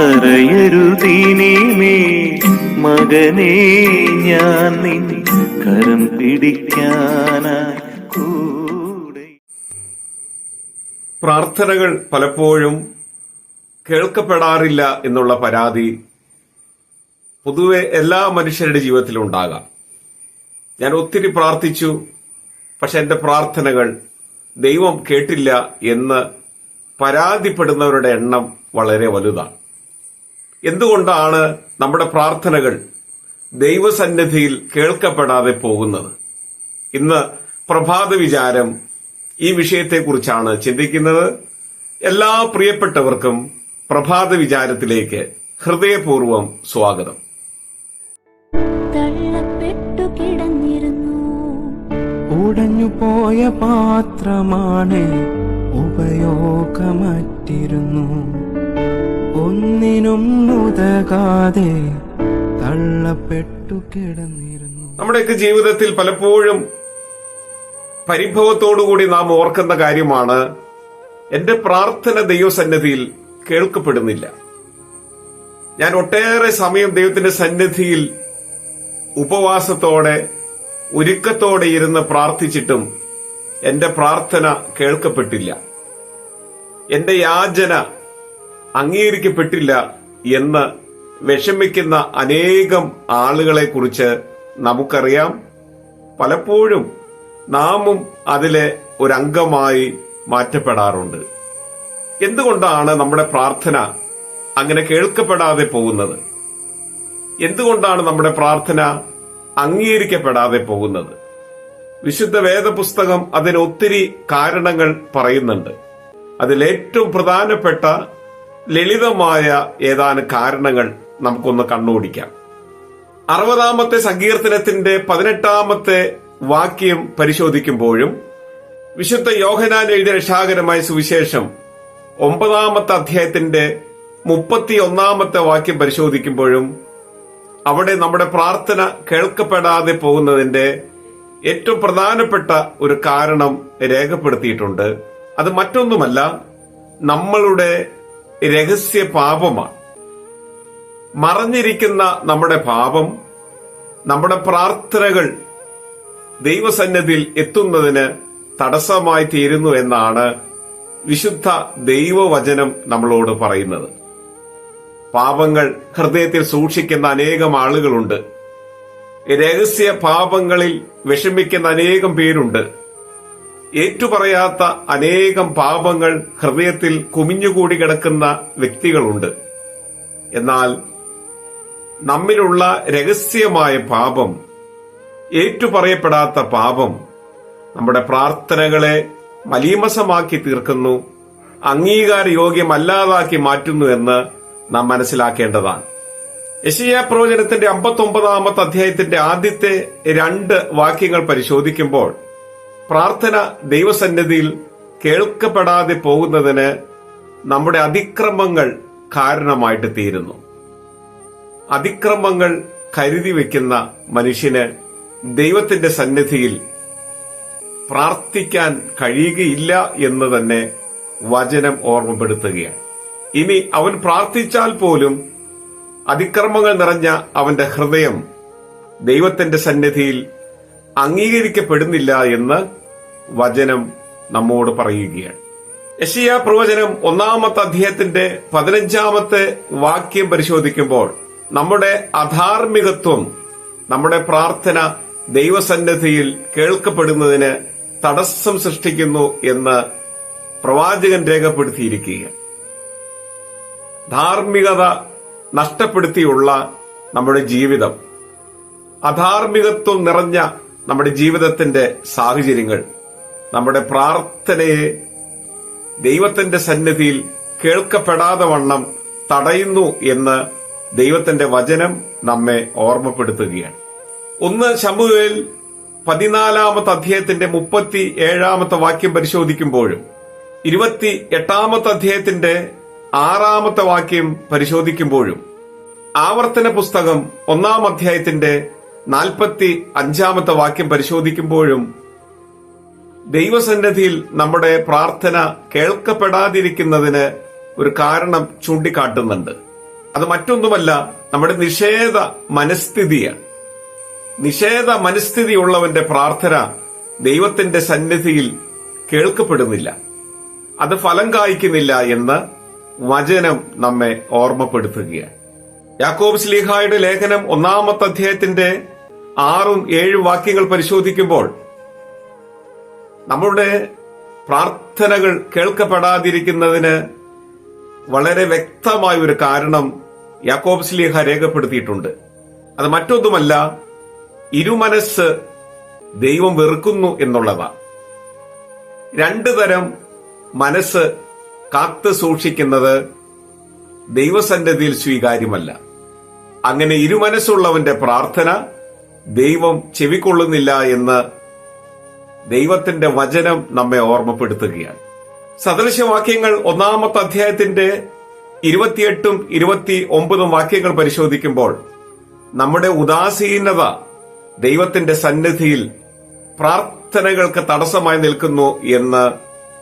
കരയരുതീനീമേ. മകനെ ഞാൻ നിൻ കരം പിടിക്കാനായി പ്രാർത്ഥനകൾ പലപ്പോഴും കേൾക്കപ്പെടാറില്ല എന്നുള്ള പരാതി പൊതുവെ എല്ലാ മനുഷ്യരുടെ ജീവിതത്തിലും ഉണ്ടാകാം. ഞാൻ ഒത്തിരി പ്രാർത്ഥിച്ചു പക്ഷെ എന്റെ പ്രാർത്ഥനകൾ ദൈവം കേട്ടില്ല എന്ന് പരാതിപ്പെടുന്നവരുടെ എണ്ണം വളരെ വലുതാണ്. എന്തുകൊണ്ടാണ് നമ്മുടെ പ്രാർത്ഥനകൾ ദൈവസന്നിധിയിൽ കേൾക്കപ്പെടാതെ പോകുന്നത്? ഇന്ന് പ്രഭാത വിചാരം ഈ വിഷയത്തെക്കുറിച്ചാണ് ചിന്തിക്കുന്നത്. എല്ലാ പ്രിയപ്പെട്ടവർക്കും പ്രഭാത വിചാരത്തിലേക്ക് ഹൃദയപൂർവം സ്വാഗതം. തള്ളപ്പെട്ടു കിടന്നിരുന്നു. ഉടഞ്ഞുപോയ പാത്രമാണ് ഉപയോഗമറ്റിരുന്നു. ഒന്നിനും ഉതകാതെ തള്ളപ്പെട്ടു കിടന്നിരുന്നു. നമ്മുടെയൊക്കെ ജീവിതത്തിൽ പലപ്പോഴും പരിഭവത്തോടുകൂടി നാം ഓർക്കുന്ന കാര്യമാണ് എന്റെ പ്രാർത്ഥന ദൈവസന്നിധിയിൽ കേൾക്കപ്പെടുന്നില്ല. ഞാൻ ഒട്ടേറെ സമയം ദൈവത്തിന്റെ സന്നിധിയിൽ ഉപവാസത്തോടെ ഒരുക്കത്തോടെ ഇരുന്ന് പ്രാർത്ഥിച്ചിട്ടും എന്റെ പ്രാർത്ഥന കേൾക്കപ്പെട്ടില്ല. എന്റെ യാചന അംഗീകരിക്കപ്പെട്ടില്ല എന്ന് വിഷമിക്കുന്ന അനേകം ആളുകളെ കുറിച്ച് നമുക്കറിയാം. പലപ്പോഴും നാമും അതിലെ ഒരംഗമായി മാറ്റപ്പെടാറുണ്ട്. എന്തുകൊണ്ടാണ് നമ്മുടെ പ്രാർത്ഥന അങ്ങനെ കേൾക്കപ്പെടാതെ പോകുന്നത്? എന്തുകൊണ്ടാണ് നമ്മുടെ പ്രാർത്ഥന അംഗീകരിക്കപ്പെടാതെ പോകുന്നത്? വിശുദ്ധ വേദപുസ്തകം അതിന് ഒത്തിരി കാരണങ്ങൾ പറയുന്നുണ്ട്. അതിലേറ്റവും പ്രധാനപ്പെട്ട ലളിതമായ ഏതാനും കാരണങ്ങൾ നമുക്കൊന്ന് കണ്ണോടിക്കാം. അറുപതാമത്തെ സങ്കീർത്തനത്തിന്റെ പതിനെട്ടാമത്തെ വാക്യം പരിശോധിക്കുമ്പോഴും വിശുദ്ധ യോഹനാൻ എഴുതിയ രക്ഷാകരമായ സുവിശേഷം ഒമ്പതാമത്തെ അധ്യായത്തിന്റെ മുപ്പത്തി ഒന്നാമത്തെ വാക്യം പരിശോധിക്കുമ്പോഴും അവിടെ നമ്മുടെ പ്രാർത്ഥന കേൾക്കപ്പെടാതെ പോകുന്നതിന്റെ ഏറ്റവും പ്രധാനപ്പെട്ട ഒരു കാരണം രേഖപ്പെടുത്തിയിട്ടുണ്ട്. അത് മറ്റൊന്നുമല്ല നമ്മളുടെ രഹസ്യ പാപമാണ്. മറഞ്ഞിരിക്കുന്ന നമ്മുടെ പാപം നമ്മുടെ പ്രാർത്ഥനകൾ ദൈവസന്നിധിയിൽ എത്തുന്നതിന് തടസ്സമായി തീരുന്നു എന്നാണ് വിശുദ്ധ ദൈവവചനം നമ്മളോട് പറയുന്നത്. പാപങ്ങൾ ഹൃദയത്തിൽ സൂക്ഷിക്കുന്ന അനേകം ആളുകളുണ്ട്. രഹസ്യ പാപങ്ങളിൽ വിഷമിക്കുന്ന അനേകം പേരുണ്ട്. ഏറ്റുപറയാത്ത അനേകം പാപങ്ങൾ ഹൃദയത്തിൽ കുമിഞ്ഞുകൂടി കിടക്കുന്ന വ്യക്തികളുണ്ട്. എന്നാൽ നമ്മിലുള്ള രഹസ്യമായ പാപം ഏറ്റുപറയപ്പെടാത്ത പാപം നമ്മുടെ പ്രാർത്ഥനകളെ മലീമസമാക്കി തീർക്കുന്നു അംഗീകാര യോഗ്യമല്ലാതാക്കി മാറ്റുന്നു എന്ന് നാം മനസ്സിലാക്കേണ്ടതാണ്. യശയ പ്രവചനത്തിന്റെ അമ്പത്തൊമ്പതാമത്തെ അധ്യായത്തിന്റെ ആദ്യത്തെ രണ്ട് വാക്യങ്ങൾ പരിശോധിക്കുമ്പോൾ പ്രാർത്ഥന ദൈവസന്നിധിയിൽ കേൾക്കപ്പെടാതെ പോകുന്നതിന് നമ്മുടെ അതിക്രമങ്ങൾ കാരണമായിട്ട് തീരുന്നു. അതിക്രമങ്ങൾ കരുതി വെക്കുന്ന മനുഷ്യന് ദൈവത്തിന്റെ സന്നിധിയിൽ പ്രാർത്ഥിക്കാൻ കഴിയുകയില്ല എന്ന് തന്നെ വചനം ഓർമ്മപ്പെടുത്തുകയാണ്. ഇനി അവൻ പ്രാർത്ഥിച്ചാൽ പോലും അതിക്രമങ്ങൾ നിറഞ്ഞ അവന്റെ ഹൃദയം ദൈവത്തിന്റെ സന്നിധിയിൽ അംഗീകരിക്കപ്പെടുന്നില്ല എന്ന് വചനം നമ്മോട് പറയുകയാണ്. യശിയ പ്രവചനം ഒന്നാമത്തെ അധ്യായത്തിന്റെ പതിനഞ്ചാമത്തെ വാക്യം പരിശോധിക്കുമ്പോൾ നമ്മുടെ അധാർമികത്വം നമ്മുടെ പ്രാർത്ഥന ദൈവസന്നിധിയിൽ കേൾക്കപ്പെടുന്നതിന് തടസ്സം സൃഷ്ടിക്കുന്നു എന്ന് പ്രവാചകൻ രേഖപ്പെടുത്തിയിരിക്കുകയാണ്. ധാർമ്മികത നഷ്ടപ്പെടുത്തിയുള്ള നമ്മുടെ ജീവിതം അധാർമികത്വം നിറഞ്ഞ നമ്മുടെ ജീവിതത്തിന്റെ സാഹചര്യങ്ങൾ നമ്മുടെ പ്രാർത്ഥനയെ ദൈവത്തിന്റെ സന്നിധിയിൽ കേൾക്കപ്പെടാതെ വണ്ണം തടയുന്നു എന്ന് ദൈവത്തിന്റെ വചനം നമ്മെ ഓർമ്മപ്പെടുത്തുകയാണ്. ഒന്ന് ശമുവേൽ പതിനാലാമത്തെ അധ്യായത്തിന്റെ മുപ്പത്തി ഏഴാമത്തെ വാക്യം പരിശോധിക്കുമ്പോഴും ഇരുപത്തി എട്ടാമത്തെ അധ്യായത്തിന്റെ ആറാമത്തെ വാക്യം പരിശോധിക്കുമ്പോഴും ആവർത്തന പുസ്തകം ഒന്നാം അധ്യായത്തിന്റെ നാൽപ്പത്തി അഞ്ചാമത്തെ വാക്യം പരിശോധിക്കുമ്പോഴും ദൈവസന്നിധിയിൽ നമ്മുടെ പ്രാർത്ഥന കേൾക്കപ്പെടാതിരിക്കുന്നതിന് ഒരു കാരണം ചൂണ്ടിക്കാട്ടുന്നുണ്ട്. അത് മറ്റൊന്നുമല്ല നമ്മുടെ നിഷേധ മനസ്ഥിതിയാണ്. നിഷേധ മനസ്ഥിതിയുള്ളവന്റെ പ്രാർത്ഥന ദൈവത്തിന്റെ സന്നിധിയിൽ കേൾക്കപ്പെടുന്നില്ല. അത് ഫലം കായ്ക്കുന്നില്ല എന്ന് വചനം നമ്മെ ഓർമ്മപ്പെടുത്തുകയാണ്. യാക്കോബ് സ്ലീഹായുടെ ലേഖനം ഒന്നാമത്തെ അധ്യായത്തിന്റെ ആറും ഏഴും വാക്യങ്ങൾ പരിശോധിക്കുമ്പോൾ നമ്മുടെ പ്രാർത്ഥനകൾ കേൾക്കപ്പെടാതിരിക്കുന്നതിന് വളരെ വ്യക്തമായ ഒരു കാരണം യാക്കോബ് സ്ലീഹ രേഖപ്പെടുത്തിയിട്ടുണ്ട്. അത് മറ്റൊന്നുമല്ല ഇരുമനസ് ദൈവം വെറുക്കുന്നു എന്നുള്ളതാണ് രണ്ടു തരം മനസ്സ് കാത്തു സൂക്ഷിക്കുന്നത് ദൈവസന്നിധിയിൽ സ്വീകാര്യമല്ല. അങ്ങനെ ഇരുമനസ്സുള്ളവന്റെ പ്രാർത്ഥന ദൈവം ചെവിക്കൊള്ളുന്നില്ല എന്ന് ദൈവത്തിന്റെ വചനം നമ്മെ ഓർമ്മപ്പെടുത്തുകയാണ്. സദൃശവാക്യങ്ങൾ ഒന്നാമത്തെ അധ്യായത്തിന്റെ ഇരുപത്തിയെട്ടും ഇരുപത്തി ഒമ്പതും വാക്യങ്ങൾ പരിശോധിക്കുമ്പോൾ നമ്മുടെ ഉദാസീനത ദൈവത്തിന്റെ സന്നിധിയിൽ പ്രാർത്ഥനകൾക്ക് തടസ്സമായി നിൽക്കുന്നു എന്ന്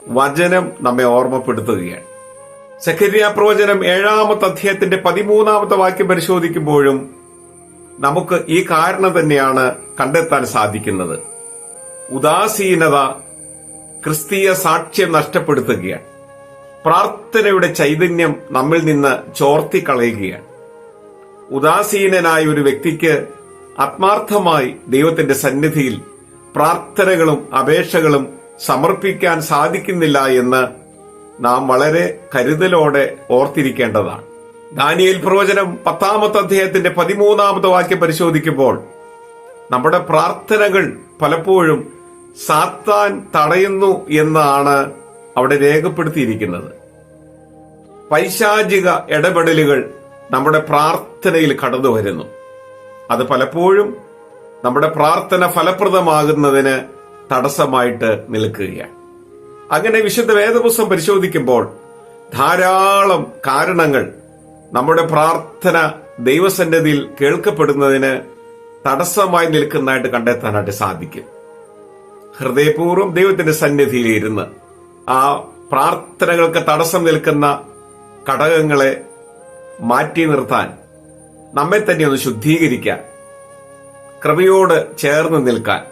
വചനം നമ്മെ ഓർമ്മപ്പെടുത്തുകയാണ്. സഖരിയ പ്രവചനം ഏഴാമത്തെ അധ്യായത്തിന്റെ പതിമൂന്നാമത്തെ വാക്യം പരിശോധിക്കുമ്പോഴും നമുക്ക് ഈ കാരണം തന്നെയാണ് കണ്ടെത്താൻ സാധിക്കുന്നത്. ഉദാസീനത ക്രിസ്തീയ സാക്ഷ്യം നഷ്ടപ്പെടുത്തുകയാണ്. പ്രാർത്ഥനയുടെ ചൈതന്യം നമ്മിൽ നിന്ന് ചോർത്തിക്കളയുകയാണ്. ഉദാസീനനായ ഒരു വ്യക്തിക്ക് ആത്മാർത്ഥമായി ദൈവത്തിന്റെ സന്നിധിയിൽ പ്രാർത്ഥനകളും അപേക്ഷകളും സമർപ്പിക്കാൻ സാധിക്കുന്നില്ല എന്ന് നാം വളരെ കരുതലോടെ ഓർത്തിരിക്കേണ്ടതാണ്. ദാനിയേൽ പ്രവചനം പത്താമത്തെ അധ്യായത്തിന്റെ പതിമൂന്നാമത്തെ വാക്യം പരിശോധിക്കുമ്പോൾ നമ്മുടെ പ്രാർത്ഥനകൾ പലപ്പോഴും സാത്താൻ തടയുന്നു എന്നാണ് അവിടെ രേഖപ്പെടുത്തിയിരിക്കുന്നത്. പൈശാചിക ഇടപെടലുകൾ നമ്മുടെ പ്രാർത്ഥനയിൽ കടന്നു വരുന്നു. അത് പലപ്പോഴും നമ്മുടെ പ്രാർത്ഥന ഫലപ്രദമാകുന്നതിന് തടസ്സമായിട്ട് നിൽക്കുകയാണ്. അങ്ങനെ വിശുദ്ധ വേദപുസ്തകം പരിശോധിക്കുമ്പോൾ ധാരാളം കാരണങ്ങൾ നമ്മുടെ പ്രാർത്ഥന ദൈവസന്നിധിയിൽ കേൾക്കപ്പെടുന്നതിന് തടസ്സമായി നിൽക്കുന്നതായിട്ട് കണ്ടെത്താനായിട്ട് സാധിക്കും. ഹൃദയപൂർവം ദൈവത്തിന്റെ സന്നിധിയിൽ ഇരുന്ന് ആ പ്രാർത്ഥനകൾക്ക് തടസ്സം നിൽക്കുന്ന ഘടകങ്ങളെ മാറ്റി നിർത്താൻ നമ്മെ തന്നെ ഒന്ന് ശുദ്ധീകരിക്കാൻ കൃപയോട് ചേർന്ന് നിൽക്കാൻ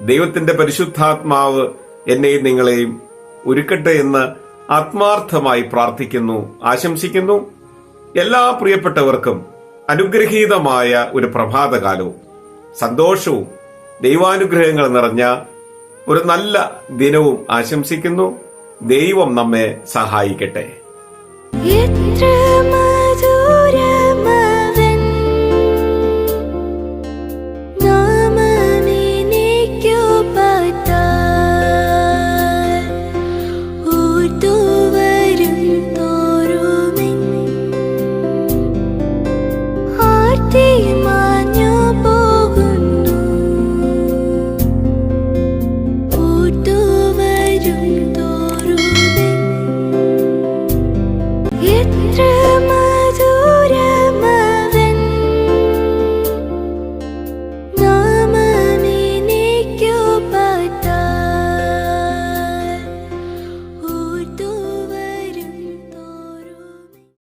ദൈവത്തിന്റെ പരിശുദ്ധാത്മാവ് എന്നെയും നിങ്ങളെയും ഒരുക്കട്ടെ എന്ന് ആത്മാർത്ഥമായി പ്രാർത്ഥിക്കുന്നു ആശംസിക്കുന്നു. എല്ലാ പ്രിയപ്പെട്ടവർക്കും അനുഗ്രഹീതമായ ഒരു പ്രഭാതകാലവും. സന്തോഷവും ദൈവാനുഗ്രഹങ്ങൾ നിറഞ്ഞ ഒരു നല്ല ദിനവും ആശംസിക്കുന്നു. ദൈവം നമ്മെ സഹായിക്കട്ടെ. എത്ര